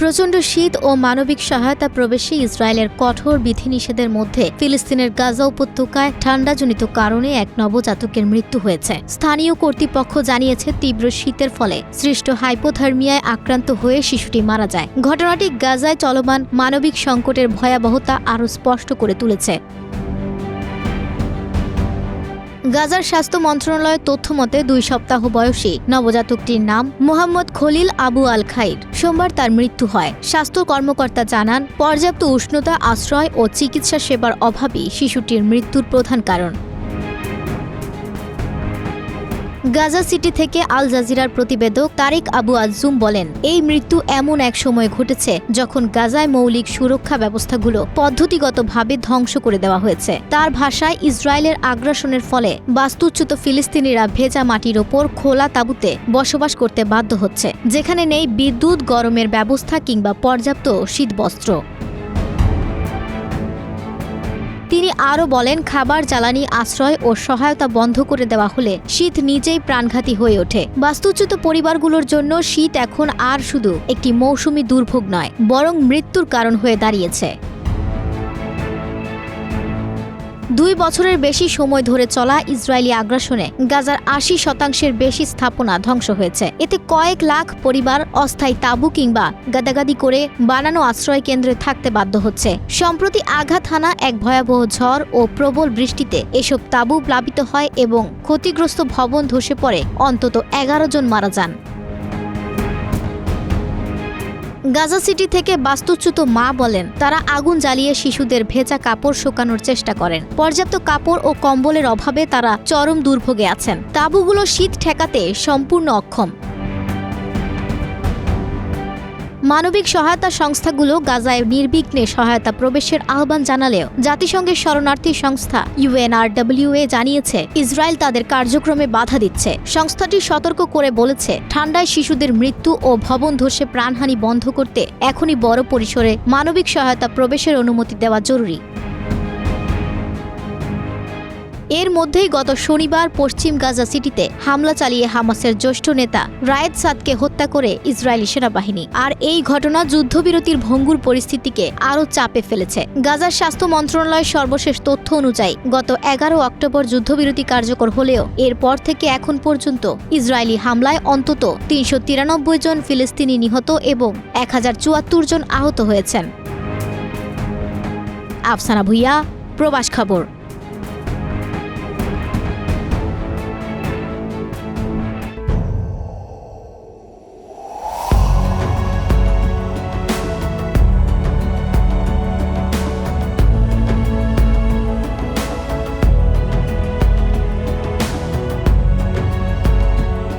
প্রচণ্ড শীত ও মানবিক সহায়তা প্রবেশে ইসরায়েলের কঠোর বিধিনিষেধের মধ্যে ফিলিস্তিনের গাজা উপত্যকায় ঠান্ডাজনিত কারণে এক নবজাতকের মৃত্যু হয়েছে। স্থানীয় কর্তৃপক্ষ জানিয়েছে, তীব্র শীতের ফলে সৃষ্ট হাইপোথার্মিয়ায় আক্রান্ত হয়ে শিশুটি মারা যায়। ঘটনাটি গাজায় চলমান মানবিক সংকটের ভয়াবহতা আরও স্পষ্ট করে তুলেছে। গাজার স্বাস্থ্য মন্ত্রণালয়ের তথ্য মতে দুই সপ্তাহ বয়সী নবজাতকটির নাম মোহাম্মদ খলিল আবু আল খাইর। সোমবার তার মৃত্যু হয়। স্বাস্থ্য কর্মকর্তা জানান, পর্যাপ্ত উষ্ণতা, আশ্রয় ও চিকিৎসা সেবার অভাবই শিশুটির মৃত্যুর প্রধান কারণ। গাজা সিটি থেকে আল জাজিরার প্রতিবেদক তারিক আবু আজজুম বলেন, এই মৃত্যু এমন এক সময় ঘটেছে যখন গাজায় মৌলিক সুরক্ষা ব্যবস্থাগুলো পদ্ধতিগতভাবে ধ্বংস করে দেওয়া হয়েছে। তার ভাষায় ইসরায়েলের আগ্রাসনের ফলে বাস্তুচ্যুত ফিলিস্তিনিরা ভেজা মাটির ওপর খোলা তাঁবুতে বসবাস করতে বাধ্য হচ্ছে, যেখানে নেই বিদ্যুৎ, গরমের ব্যবস্থা কিংবা পর্যাপ্ত শীতবস্ত্র। তিনি আরও বলেন, খাবার, জ্বালানি, আশ্রয় ও সহায়তা বন্ধ করে দেওয়া হলে শীত নিজেই প্রাণঘাতী হয়ে ওঠে। বাস্তুচ্যুত পরিবারগুলোর জন্য শীত এখন আর শুধু একটি মৌসুমি দুর্ভোগ নয়, বরং মৃত্যুর কারণ হয়ে দাঁড়িয়েছে। দুই বছরের বেশি সময় ধরে চলা ইসরায়েলি আগ্রাসনে গাজার আশি শতাংশের বেশি স্থাপনা ধ্বংস হয়েছে। এতে কয়েক লাখ পরিবার অস্থায়ী তাঁবু কিংবা গাদাগাদি করে বানানো আশ্রয় কেন্দ্রে থাকতে বাধ্য হচ্ছে। সম্প্রতি আঘাত হানা এক ভয়াবহ ঝড় ও প্রবল বৃষ্টিতে এসব তাঁবু প্লাবিত হয় এবং ক্ষতিগ্রস্ত ভবন ধসে পড়ে। অন্তত এগারো জন মারা যান। গাজা সিটি থেকে বাস্তুচ্যুত মা বলেন, তারা আগুন জ্বালিয়ে শিশুদের ভেজা কাপড় শুকানোর চেষ্টা করেন। পর্যাপ্ত কাপড় ও কম্বলের অভাবে তারা চরম দুর্ভোগে আছেন। তাঁবুগুলো শীত ঠেকাতে সম্পূর্ণ অক্ষম। মানবিক সহায়তা সংস্থাগুলো গাজায় নির্বিঘ্নে সহায়তা প্রবেশের আহ্বান জানালেও জাতিসংঘের শরণার্থী সংস্থা ইউএনআরডব্লিউএ জানিয়েছে, ইসরায়েল তাদের কার্যক্রমে বাধা দিচ্ছে। সংস্থাটি সতর্ক করে বলেছে, ঠান্ডায় শিশুদের মৃত্যু ও ভবন ধসে প্রাণহানি বন্ধ করতে এখনই বড় পরিসরে মানবিক সহায়তা প্রবেশের অনুমতি দেওয়া জরুরি। এর মধ্যেই গত শনিবার পশ্চিম গাজা সিটিতে হামলা চালিয়ে হামাসের জ্যেষ্ঠ নেতা রায়েদ সাদকে হত্যা করে ইসরায়েলি সেনাবাহিনী। আর এই ঘটনা যুদ্ধবিরতির ভঙ্গুর পরিস্থিতিকে আরও চাপে ফেলেছে। গাজার স্বাস্থ্য মন্ত্রণালয়ের সর্বশেষ তথ্য অনুযায়ী, গত এগারো অক্টোবর যুদ্ধবিরতি কার্যকর হলেও এরপর থেকে এখন পর্যন্ত ইসরায়েলি হামলায় অন্তত তিনশো তিরানব্বই জন ফিলিস্তিনি নিহত এবং এক হাজার চুয়াত্তর জন আহত হয়েছেন। আফসানা ভুইয়া, প্রবাস খবর।